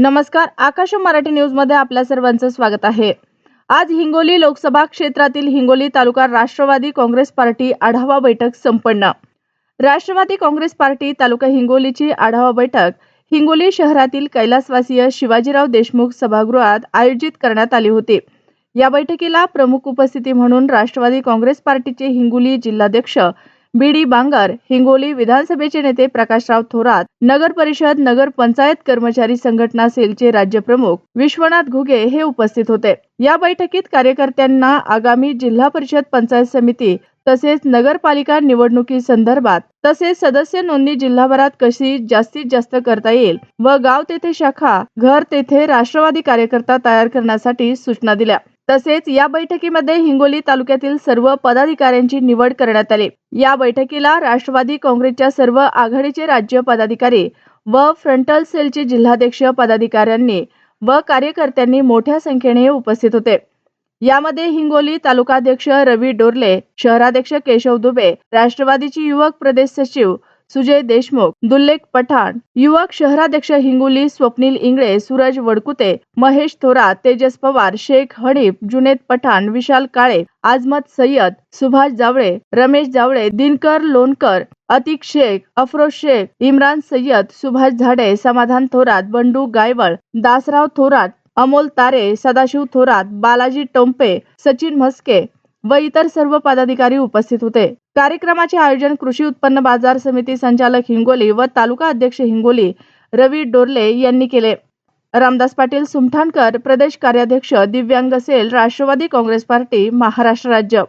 नमस्कार आकाश मराठी न्यूजमध्ये आपल्या सर्वांचं स्वागत आहे. आज हिंगोली लोकसभा क्षेत्रातील हिंगोली तालुका राष्ट्रवादी काँग्रेस पार्टी आढावा बैठक संपन्न. राष्ट्रवादी काँग्रेस पार्टी तालुका हिंगोलीची आढावा बैठक हिंगोली शहरातील कैलासवासीय शिवाजीराव देशमुख सभागृहात आयोजित करण्यात आली होती. या बैठकीला प्रमुख उपस्थिती म्हणून राष्ट्रवादी काँग्रेस पार्टीचे हिंगोली जिल्हाध्यक्ष बी डी बांगर हिंगोली विधानसभेचे नेते प्रकाशराव थोरात नगर परिषद नगर पंचायत कर्मचारी संघटना सेलचे राज्यप्रमुख विश्वनाथ घुगे हे उपस्थित होते. या बैठकीत कार्यकर्त्यांना आगामी जिल्हा परिषद पंचायत समिती तसेच नगरपालिका निवडणुकी संदर्भात तसेच सदस्य नोंदणी जिल्हाभरात कशी जास्तीत जास्त करता येईल व गाव तेथे शाखा घर तेथे राष्ट्रवादी कार्यकर्ता तयार करण्यासाठी सूचना दिल्या. तसेच या बैठकीमध्ये हिंगोली तालुक्यातील सर्व पदाधिकाऱ्यांची निवड करण्यात आली. या बैठकीला राष्ट्रवादी काँग्रेसच्या सर्व आघाडीचे राज्य पदाधिकारी व फ्रंटल सेलचे जिल्हाध्यक्ष पदाधिकाऱ्यांनी व कार्यकर्त्यांनी मोठ्या संख्येने उपस्थित होते. यामध्ये हिंगोली तालुकाध्यक्ष रवी डोरले शहराध्यक्ष केशव दुबे राष्ट्रवादीची युवक प्रदेश सचिव सुजय देशमुख दुल्लेख पठाण युवक शहराध्यक्ष हिंगोली स्वप्नील इंगळे सूरज वडकुते महेश थोरात तेजस पवार शेख हनीफ जुनेद पठाण विशाल काळे आजमत सय्यद सुभाष जावळे रमेश जावळे दिनकर लोणकर अतिक शेख अफरोज शेख इम्रान सय्यद सुभाष झाडे समाधान थोरात बंडू गायवळ दासराव थोरात अमोल तारे सदाशिव थोरात बालाजी टोंपे सचिन म्हस्के व इतर सर्व पदाधिकारी उपस्थित होते. कार्यक्रमाचे आयोजन कृषी उत्पन्न बाजार समिती संचालक हिंगोली व तालुका अध्यक्ष हिंगोली रवी डोरले यांनी केले. रामदास पाटील सुमठाणकर प्रदेश कार्याध्यक्ष दिव्यांग cell Rashtrawadi Congress party Maharashtra राज्य.